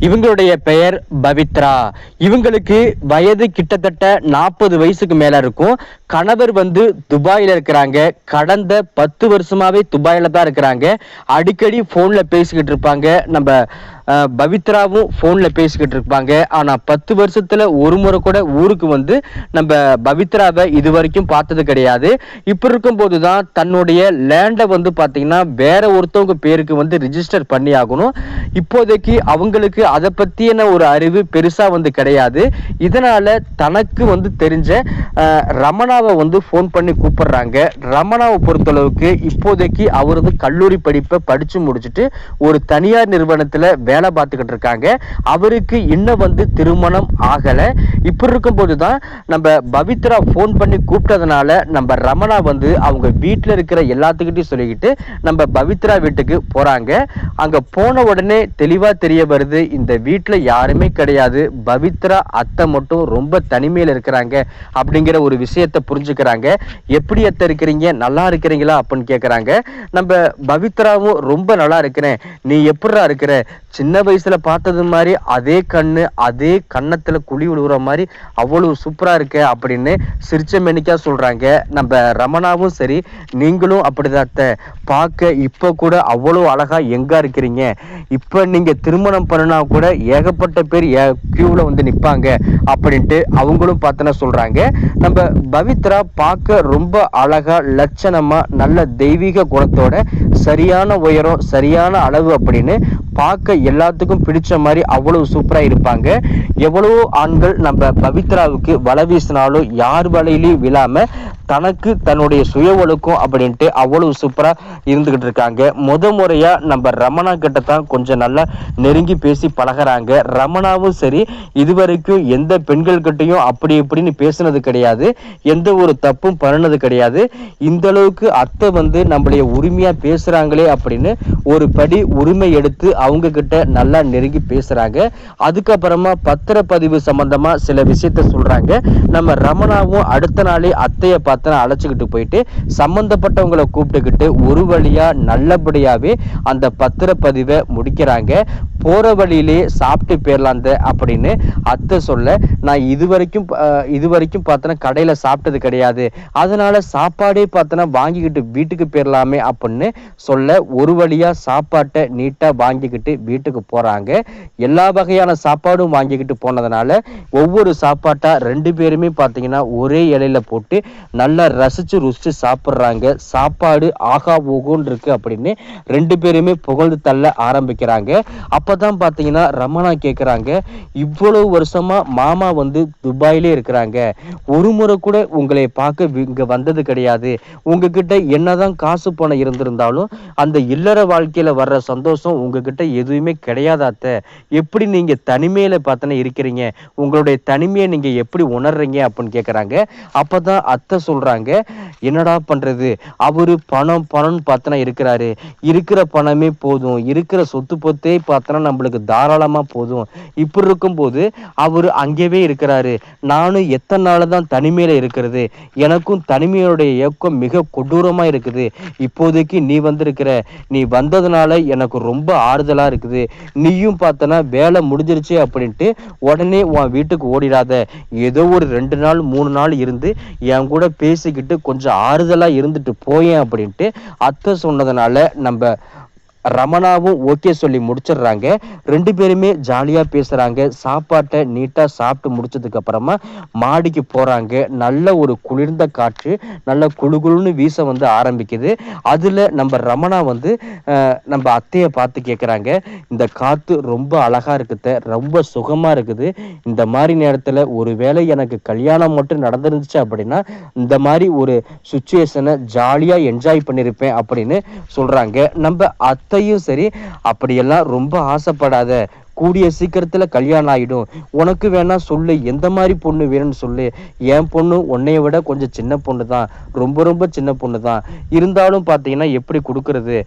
இவங்களுடைய பெயர் பவித்ரா. இவங்களுக்கு வயது கிட்டத்தட்ட நாற்பது வயசுக்கு மேல இருக்கும். கணவர் வந்து துபாயில இருக்கிறாங்க. கடந்த பத்து வருஷமாவே துபாயில தான் இருக்கிறாங்க. அடிக்கடி போன்ல பேசிக்கிட்டு இருப்பாங்க. நம்ம பவித்ராவும் போன்ல பேசிக்கிட்டு இருப்பாங்க. ஆனா பத்து வருஷத்துல ஒரு முறை கூட ஊருக்கு வந்து நம்ம பவித்ராவை இது வரைக்கும் பார்த்தது கிடையாது. இப்ப இருக்கும்போது தான் தன்னுடைய லேண்டை வந்து பாத்தீங்கன்னா வேற ஒருத்தவங்க பேருக்கு வந்து ரிஜிஸ்டர் பண்ணி ஆகணும். இப்போதைக்கு அவங்களுக்கு அதை பத்தின ஒரு அறிவு பெருசா வந்து கிடையாது. இதனால தனக்கு வந்து தெரிஞ்ச ரமணாவை வந்து ஃபோன் பண்ணி கூப்பிடுறாங்க. ரமணாவை பொறுத்தளவுக்கு இப்போதைக்கு அவர் வந்து கல்லூரி படிப்பை படிச்சு முடிச்சுட்டு ஒரு தனியார் நிறுவனத்துல வேலை பார்த்துக்கிட்டு இருக்காங்க. அவருக்கு இன்னும் வந்து திருமணம் ஆகலை. இப்படி இருக்கும்போது தான் நம்ம பவித்ரா ஃபோன் பண்ணி கூப்பிட்டதுனால நம்ம ரமணா வந்து அவங்க வீட்டில் இருக்கிற எல்லாத்துக்கிட்டையும் சொல்லிக்கிட்டு நம்ம பவித்ரா வீட்டுக்கு போறாங்க. அங்க போன உடனே தெளிவா தெரிய வருது இந்த வீட்டில் யாருமே கிடையாது. பவித்ரா அத்தை மட்டும் ரொம்ப தனிமையில் இருக்கிறாங்க அப்படிங்கிற ஒரு விஷயத்தை புரிஞ்சுக்கிறாங்க. எப்படி அத்தை இருக்கிறீங்க? நல்லா இருக்கிறீங்களா? அப்படின்னு கேட்குறாங்க நம்ம பவித்ராவும் ரொம்ப நல்லா இருக்கிறேன். நீ எப்படா இருக்கிற? சின்ன சின்ன வயசுல பார்த்தது மாதிரி அதே கண்ணு அதே கன்னத்துல குழி விழுகிற மாதிரி அவ்வளவு சூப்பரா இருக்கு அப்படின்னு சிரிச்ச மெனிக்கா சொல்றாங்க. நம்ம ரமணாவும் சரி நீங்களும் அப்படிதான் பார்க்க இப்ப கூட அவ்வளவு அழகா எங்க இருக்கிறீங்க? இப்ப நீங்க திருமணம் பண்ணினா கூட ஏகப்பட்ட பேர் கியூல வந்து நிப்பாங்க அப்படின்ட்டு அவங்களும் பார்த்தனா சொல்றாங்க. நம்ம பவித்ரா பார்க்க ரொம்ப அழகா லட்சணமா நல்ல தெய்வீக குணத்தோட சரியான உயரம் சரியான அளவு அப்படின்னு பார்க்க எல்லாத்துக்கும் பிடிச்ச மாதிரி அவ்வளவு சூப்பரா இருப்பாங்க. எவ்வளவோ ஆண்கள் நம்ம பவித்ராவுக்கு வலை வீசினாலும் யார் வலையிலையும் விழாம தனக்கு தன்னுடைய சுய ஒழுக்கம் அப்படின்ட்டு அவ்வளவு சூப்பரா இருந்துகிட்டு இருக்காங்க. முத முறையா நம்ம ரமணா கிட்ட தான் கொஞ்சம் நல்லா நெருங்கி பேசி பழகுறாங்க. ரமணாவும் சரி இதுவரைக்கும் எந்த பெண்கள்கிட்டையும் அப்படி இப்படின்னு பேசுனது கிடையாது. எந்த ஒரு தப்பும் பண்ணினது கிடையாது. இந்த அளவுக்கு அத்தை வந்து நம்மளைய உரிமையா பேசுறாங்களே அப்படின்னு ஒரு படி உரிமை எடுத்து அவங்க கிட்ட நல்லா நெருங்கி பேசுறாங்க. அதுக்கப்புறமா பத்திரப்பதிவு சம்பந்தமா சில விஷயத்த சொல்றாங்க. நம்ம ரமணாவும் அடுத்த நாளே அத்தையை பார்த்து அழைச்சிக்கிட்டு போயிட்டு சம்மந்தப்பட்டவங்களை கூப்பிட்டுக்கிட்டு ஒரு வழியா நல்லபடியாவே அந்த பத்திரப்பதிவை முடிக்கிறாங்க. போற வழியிலே சாப்பிட்டு போயிடலாம் அப்படின்னு அத்தை சொல்ல நான் இது வரைக்கும் இது வரைக்கும் பார்த்தோன்னா கடையில சாப்பிட்டது கிடையாது. அதனால சாப்பாடே பார்த்தனா வாங்கிக்கிட்டு வீட்டுக்கு போயிடலாமே அப்படின்னு சொல்ல ஒரு வழியா சாப்பாட்டை நீட்டா வாங்கிக்கிட்டு வீட்டுக்கு போறாங்க. எல்லா வகையான சாப்பாடும் வாங்கிக்கிட்டு போனதுனால ஒவ்வொரு சாப்பாட்டா ரெண்டு பேருமே பார்த்தீங்கன்னா ஒரே இலையில போட்டு நல்ல நல்லா ரசித்து ருசித்து சாப்பிட்றாங்க. சாப்பாடு ஆகா ஓகோன்னு இருக்குது அப்படின்னு ரெண்டு பேருமே புகழ்ந்து தள்ள ஆரம்பிக்கிறாங்க. அப்போ தான் பார்த்தீங்கன்னா ரமணா கேட்குறாங்க இவ்வளவு வருஷமா மாமா வந்து துபாயிலே இருக்கிறாங்க. ஒரு முறை கூட உங்களை பார்க்க இங்கே வந்தது கிடையாது. உங்ககிட்ட என்னதான் காசு பணம் இருந்திருந்தாலும் அந்த இல்லற வாழ்க்கையில் வர்ற சந்தோஷம் உங்ககிட்ட எதுவுமே கிடையாது அத்தை. எப்படி நீங்கள் தனிமையில் பார்த்தனா இருக்கிறீங்க? உங்களுடைய தனிமையை நீங்கள் எப்படி உணர்றீங்க? அப்படின்னு கேட்குறாங்க அப்போ தான் அத்தை சொல்கிறாங்க என்னடா பண்ணுறது அவர் பணம் பணம்னு பார்த்தனா இருக்கிறாரு. இருக்கிற பணமே போதும். இருக்கிற சொத்து பொத்தே பார்த்தனா நம்மளுக்கு தாராளமாக போதும். இப்படி இருக்கும்போது அவர் அங்கேவே இருக்கிறாரு. நானும் எத்தனை நாள் தான் தனிமையில் இருக்கிறது. எனக்கும் தனிமையோடைய இயக்கம் மிக கொடூரமாக இருக்குது. இப்போதைக்கு நீ வந்திருக்கிற நீ வந்ததுனால எனக்கு ரொம்ப ஆறுதலாக இருக்குது. நீயும் பார்த்தனா வேலை முடிஞ்சிருச்சு அப்படின்ட்டு உடனே உன் வீட்டுக்கு ஓடிடாத. ஏதோ ஒரு ரெண்டு நாள் மூணு நாள் இருந்து என் கூட பேசிக்கிட்டு கொஞ்சம் ஆறுதலாக இருந்துட்டு போயேன் அப்படின்ட்டு அத்தை சொன்னதுனால நம்ம ரமணாவும் ஓகே சொல்லி முடிச்சிடுறாங்க. ரெண்டு பேருமே ஜாலியாக பேசுகிறாங்க சாப்பாட்டை நீட்டாக சாப்பிட்டு முடிச்சதுக்கு அப்புறமா மாடிக்கு போகிறாங்க நல்ல ஒரு குளிர்ந்த காற்று நல்ல குழுகுழுன்னு வீச வந்து ஆரம்பிக்குது. அதில் நம்ம ரமணா வந்து நம்ம அத்தையை பார்த்து கேட்குறாங்க இந்த காற்று ரொம்ப அழகாக இருக்குது ரொம்ப சுகமாக இருக்குது. இந்த மாதிரி நேரத்தில் ஒருவேளை எனக்கு கல்யாணம் மட்டும் நடந்துருந்துச்சு அப்படின்னா இந்த மாதிரி ஒரு சுச்சுவேஷனை ஜாலியாக என்ஜாய் பண்ணியிருப்பேன் அப்படின்னு சொல்கிறாங்க நம்ம அத்தையும் சரி அப்படியெல்லாம் ரொம்ப ஆசைப்படாத கூடிய சீக்கிரத்தில் கல்யாணம் ஆகிடும் உனக்கு வேணா சொல்லு எந்த மாதிரி பொண்ணு வேணும்னு சொல்லு. என் பொண்ணு உன்னைய விட கொஞ்சம் சின்ன பொண்ணு தான் ரொம்ப ரொம்ப சின்ன பொண்ணு தான் இருந்தாலும் பார்த்தீங்கன்னா எப்படி கொடுக்கறது?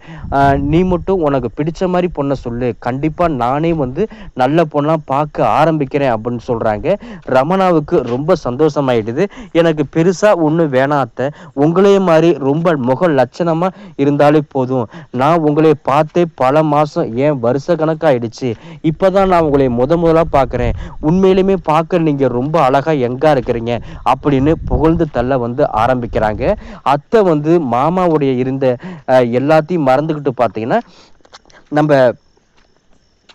நீ மட்டும் உனக்கு பிடிச்ச மாதிரி பொண்ணை சொல்லு. கண்டிப்பாக நானே வந்து நல்ல பொண்ணாக பார்க்க ஆரம்பிக்கிறேன் அப்படின்னு சொல்கிறாங்க ரமணாவுக்கு ரொம்ப சந்தோஷமாயிடுது. எனக்கு பெருசாக ஒன்றும் வேணாத்த உங்களே மாதிரி ரொம்ப முக லட்சணமாக இருந்தாலே போதும். நான் உங்களை பார்த்தே பல மாதம் ஏன் வருஷ கணக்காயிடுச்சு. இப்போ இப்பதான் நான் உங்களை முத முதலா பார்க்குறேன் உண்மையிலுமே பார்க்க நீங்க ரொம்ப அழகா எங்கா இருக்கிறீங்க. அப்படின்னு புகழ்ந்து தள்ள வந்து ஆரம்பிக்கிறாங்க. அத்தை வந்து மாமாவுடைய இருந்த அஹ், எல்லாத்தையும் மறந்துக்கிட்டு பார்த்தீங்கன்னா நம்ம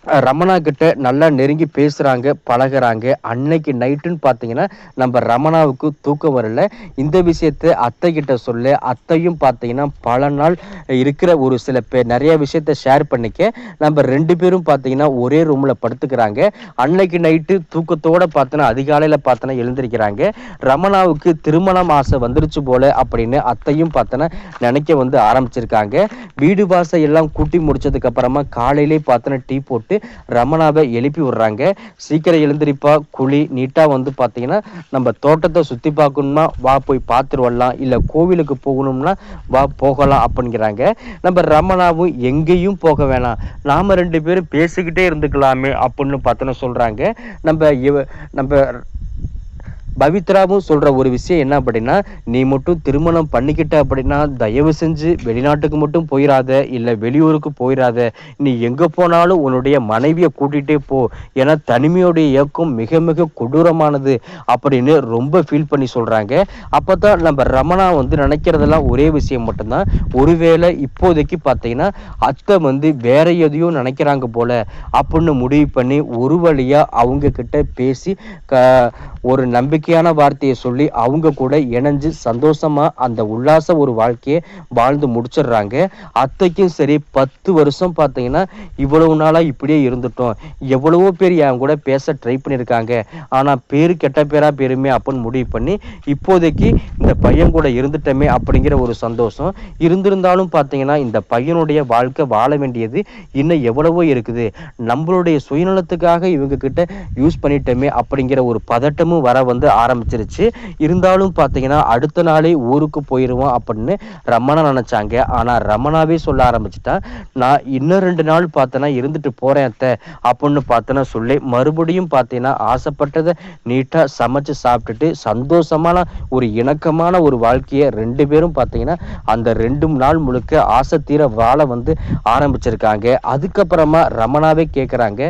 ரமணா கிட்ட நல்லா நெருங்கி பேசுகிறாங்க பழகுறாங்க. அன்னைக்கு நைட்டுன்னு பார்த்தீங்கன்னா நம்ம ரமணாவுக்கு தூக்கம் வரல. இந்த விஷயத்த அத்தை கிட்ட சொல்ல. அத்தையும் பார்த்தீங்கன்னா பல நாள் இருக்கிற ஒரு சில பேர் நிறைய விஷயத்த ஷேர் பண்ணிக்க நம்ம ரெண்டு பேரும் பார்த்தீங்கன்னா ஒரே ரூமில் படுத்துக்கிறாங்க. அன்னைக்கு நைட்டு தூக்கத்தோடு பார்த்தோன்னா அதிகாலையில் பார்த்தோன்னா எழுந்திருக்கிறாங்க. ரமணாவுக்கு திருமணம் ஆசை வந்துருச்சு போல அப்படின்னு அத்தையும் பார்த்தோன்னா நினைக்க வந்து ஆரம்பிச்சிருக்காங்க. வீடு வாசை எல்லாம் கூட்டி முடிச்சதுக்கப்புறமா காலையிலே பார்த்தோன்னா டீ போட்டு ரமணாவை எழுப்பி விடுறாங்க. சீக்கிரம் எழுந்திருப்பா குழி நீட்டாக வந்து பார்த்தீங்கன்னா நம்ம தோட்டத்தை சுற்றி பார்க்கணும்னா வா போய் பார்த்துட்டு வரலாம். இல்லை கோவிலுக்கு போகணும்னா வா போகலாம் அப்படிங்கிறாங்க. நம்ம ரமணாவும் எங்கேயும் போக வேணாம். நாம் ரெண்டு பேரும் பேசிக்கிட்டே இருந்துக்கலாமே அப்படின்னு பார்த்தோன்னா சொல்கிறாங்க நம்ம இவ நம்ம பவித்ராவும் சொல்ற ஒரு விஷயம் என்ன அப்படின்னா நீ மட்டும் திருமணம் பண்ணிக்கிட்ட அப்படின்னா தயவு செஞ்சு வெளிநாட்டுக்கு மட்டும் போயிடாத இல்லை வெளியூருக்கு போயிடாத நீ எங்க போனாலும் உன்னுடைய மனைவியை கூட்டிகிட்டே போ. ஏன்னா தனிமையுடைய இயக்கம் மிக மிக கொடூரமானது அப்படின்னு ரொம்ப ஃபீல் பண்ணி சொல்றாங்க. அப்பதான் நம்ம ரமணா வந்து நினைக்கிறதெல்லாம் ஒரே விஷயம் மட்டும்தான். ஒருவேளை இப்போதைக்கு பார்த்தீங்கன்னா அத்தை வந்து வேற எதையும் நினைக்கிறாங்க போல அப்படின்னு முடிவு பண்ணி ஒரு வழியாக அவங்க கிட்ட பேசி க ஒரு நம்பிக்கை நம்பிக்கையான வார்த்தையை சொல்லி அவங்க கூட இணைஞ்சு சந்தோஷமா அந்த உல்லாச ஒரு வாழ்க்கையை வாழ்ந்து முடிச்சிடுறாங்க. அத்தைக்கும் சரி பத்து வருஷம் பார்த்தீங்கன்னா இவ்வளவு நாளாக இப்படியே இருந்துட்டோம். எவ்வளவோ பேர் என் கூட பேச ட்ரை பண்ணியிருக்காங்க. ஆனால் பேர் கெட்ட பேராக பேருமே அப்படின்னு முடிவு பண்ணி இப்போதைக்கு இந்த பையன் கூட இருந்துட்டோமே அப்படிங்கிற ஒரு சந்தோஷம். இருந்திருந்தாலும் பார்த்தீங்கன்னா இந்த பையனுடைய வாழ்க்கை வாழ வேண்டியது இன்னும் எவ்வளவோ இருக்குது. நம்மளுடைய சுயநலத்துக்காக இவங்க கிட்ட யூஸ் பண்ணிட்டோமே அப்படிங்கிற ஒரு பதட்டமும் வர வந்து ஆரம்பிச்சிருச்சு. இருந்தாலும் பார்த்தீங்கன்னா அடுத்த நாளே ஊருக்கு போயிடுவோம் அப்படின்னு ரமணா நினச்சாங்க. ஆனால் ரமணாவே சொல்ல ஆரம்பிச்சிட்டான் நான் இன்னும் ரெண்டு நாள் பார்த்தேன்னா இருந்துட்டு போகிறேன் அத்தை அப்படின்னு பார்த்தேன்னா சொல்லி மறுபடியும் பார்த்தீங்கன்னா ஆசைப்பட்டதை நீட்டாக சமைச்சு சாப்பிட்டுட்டு சந்தோஷமான ஒரு இணக்கமான ஒரு வாழ்க்கையை ரெண்டு பேரும் பார்த்தீங்கன்னா அந்த ரெண்டு நாள் முழுக்க ஆசை தீர வாழ வந்து ஆரம்பிச்சிருக்காங்க. அதுக்கப்புறமா ரமணாவே கேட்குறாங்க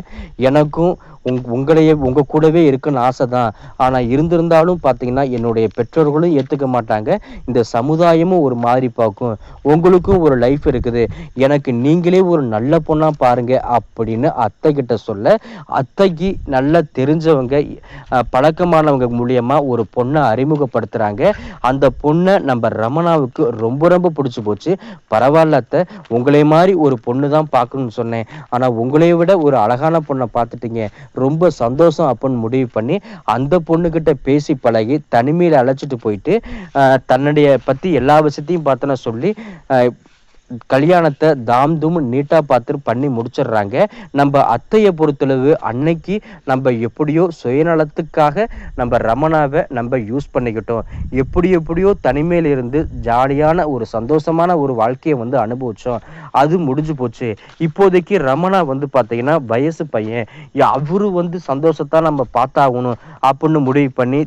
எனக்கும் உங் உங்களையே உங்க கூடவே இருக்குன்னு ஆசை தான் ஆனால் இருந்திருந்தாலும் பார்த்தீங்கன்னா என்னுடைய பெற்றோர்களும் ஏற்றுக்க மாட்டாங்க. இந்த சமுதாயமும் ஒரு மாதிரி பார்க்கும். உங்களுக்கும் ஒரு லைஃப் இருக்குது. எனக்கு நீங்களே ஒரு நல்ல பொண்ணாக பாருங்க அப்படின்னு அத்தை கிட்ட சொல்ல அத்தைக்கு நல்லா தெரிஞ்சவங்க பழக்கமானவங்க மூலியமாக ஒரு பொண்ணை அறிமுகப்படுத்துறாங்க. அந்த பொண்ணை நம்ம ரமணாவுக்கு ரொம்ப ரொம்ப பிடிச்சி போச்சு. பரவாயில்ல அத்தை உங்களை மாதிரி ஒரு பொண்ணு தான் பார்க்கணும்னு சொன்னேன். ஆனால் உங்களை விட ஒரு அழகான பொண்ணை பார்த்துட்டீங்க ரொம்ப சந்தோஷம் அப்படின்னு முடிவு பண்ணி அந்த பொண்ணுகிட்ட பேசி பழகி தனிமையில அழைச்சிட்டு போயிட்டு தன்னுடைய பத்தி எல்லா விஷயத்தையும் பார்த்தோன்னா சொல்லி கல்யாணத்தை தாம் தும் நீட்டாக பார்த்து பண்ணி முடிச்சிடுறாங்க. நம்ம அத்தையை பொறுத்தளவு அன்னைக்கு நம்ம எப்படியோ சுயநலத்துக்காக நம்ம ரமணாவை நம்ம யூஸ் பண்ணிக்கிட்டோம். எப்படி எப்படியோ தனிமையில் இருந்து ஜாலியான ஒரு சந்தோஷமான ஒரு வாழ்க்கையை வந்து அனுபவிச்சோம். அது முடிஞ்சு போச்சு. இப்போதைக்கு ரமணா வந்து பார்த்தீங்கன்னா வயசு பையன். அவரு வந்து சந்தோஷத்தை நம்ம பார்த்தாகணும். அப்படின்னு முடிவு பண்ணி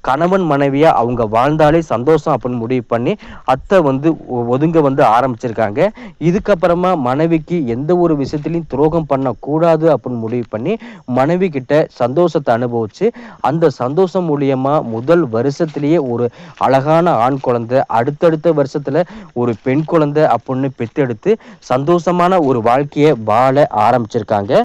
கணவன் மனைவியா அவங்க வாழ்ந்தாலே சந்தோஷம் அப்படின்னு முடிவு பண்ணி அத்தை வந்து ஒ- ஒதுங்க வந்து ஆரம்பிச்சிருக்காங்க. இதுக்கப்புறமா மனைவிக்கு எந்த ஒரு விஷயத்திலையும் துரோகம் பண்ணக்கூடாது அப்படின்னு முடிவு பண்ணி மனைவி கிட்ட சந்தோஷத்தை அனுபவிச்சு அந்த சந்தோஷம் மூலியமா முதல் வருஷத்திலேயே ஒரு அழகான ஆண் குழந்தை அடுத்தடுத்த வருஷத்துல ஒரு பெண் குழந்தை அப்படின்னு பெத்தெடுத்து சந்தோஷமான ஒரு வாழ்க்கையை வாழ ஆரம்பிச்சிருக்காங்க.